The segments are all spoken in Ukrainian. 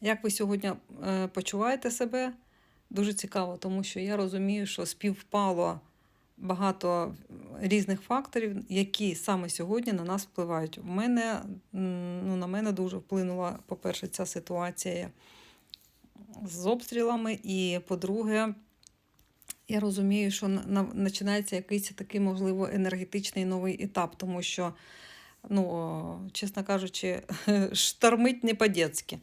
Як ви сьогодні е, почуваєте себе? Дуже цікаво, тому що я розумію, що співпало багато різних факторів, які саме сьогодні на нас впливають. У мене, ну, на мене дуже вплинула, по-перше, ця ситуація з обстрілами, і по-друге, я розумію, що на- на- починається якийсь такий, можливо, енергетичний новий етап, тому що, ну, чесно кажучи, штормить не по-дєцьки.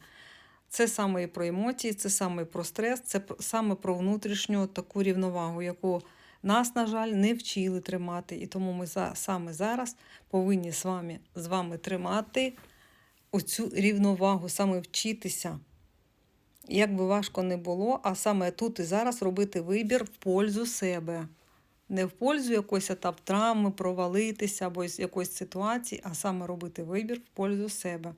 Це саме і про емоції, це саме і про стрес, це саме про внутрішню таку рівновагу, яку нас, на жаль, не вчили тримати. І тому ми саме зараз повинні з вами, з вами тримати оцю рівновагу, саме вчитися. Як би важко не було, а саме тут і зараз робити вибір в пользу себе. Не в пользу якоїсь етап травми, провалитися або якоїсь ситуації, а саме робити вибір в пользу себе.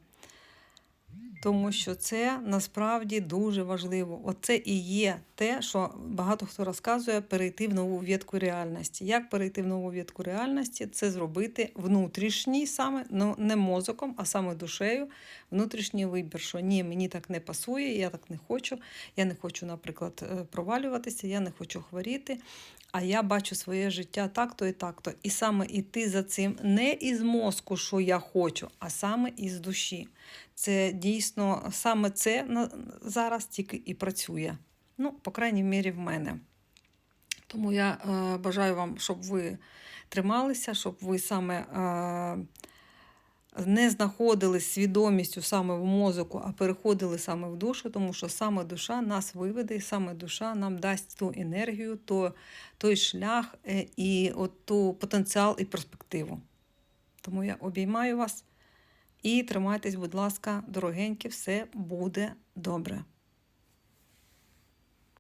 Тому що це насправді дуже важливо. Оце і є те, що багато хто розказує перейти в нову ветку реальності. Як перейти в нову ветку реальності? Це зробити внутрішній саме, ну не мозоком, а саме душею, внутрішній вибір, що ні, мені так не пасує, я так не хочу. Я не хочу, наприклад, е, провалюватися, я не хочу хворіти. А я бачу своє життя так-то і так-то. І саме іти за цим не із мозку, що я хочу, а саме із душі. Це дійсно саме це зараз тільки і працює. Ну, по крайній мірі, в мене. Тому я е, бажаю вам, щоб ви трималися, щоб ви саме е, не знаходили свідомістю саме в мозоку, а переходили саме в душу, тому що саме душа нас виведе, і саме душа нам дасть ту енергію, то, той шлях е, і от ту потенціал і перспективу. Тому я обіймаю вас і тримайтесь, будь ласка, дорогенькі, все буде добре.